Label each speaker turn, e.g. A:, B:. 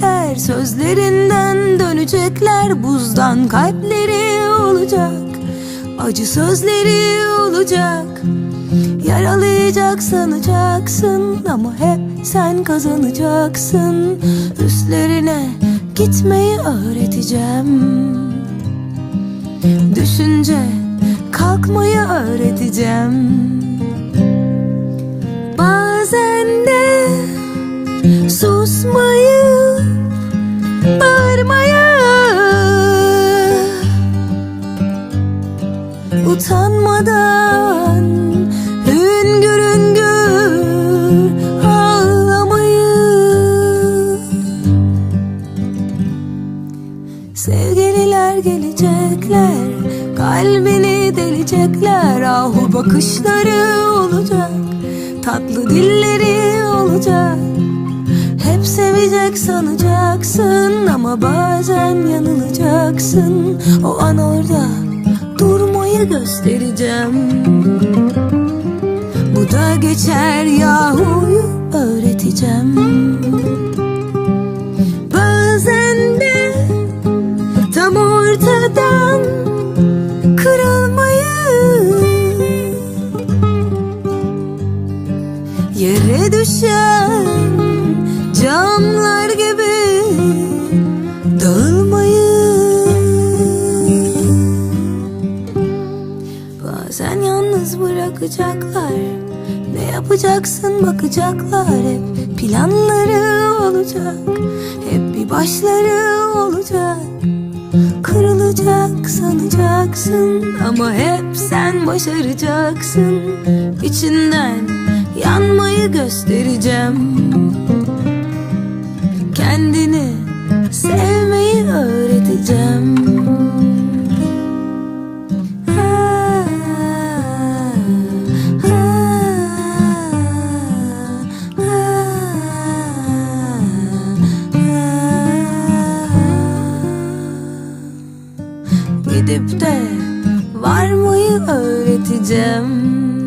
A: söyleyecekler Sözlerinden dönecekler Buzdan kalpleri olacak. Acı sözleri olacak. Yaralayacak sanacaksın Ama hep sen kazanacaksın. Üstlerine gitmeyi öğreteceğim. Düşünce kalkmayı öğreteceğim Sevgililer gelecekler Kalbini delecekler. Ahu bakışları olacak Tatlı dilleri olacak. Hep sevecek sanacaksın Ama bazen yanılacaksın. O an orada durmayı göstereceğim. Bu da geçer yahuyu Yere düşen camlar gibi dağılmayı Bazen yalnız bırakacaklar Ne yapacaksın bakacaklar. Hep planları olacak Hep bir başları Kırılacak sanacaksın Ama hep sen başaracaksın. İçinden yanmayı göstereceğim. Kendini öğreteceğim Gidip de varmayı öğreteceğim?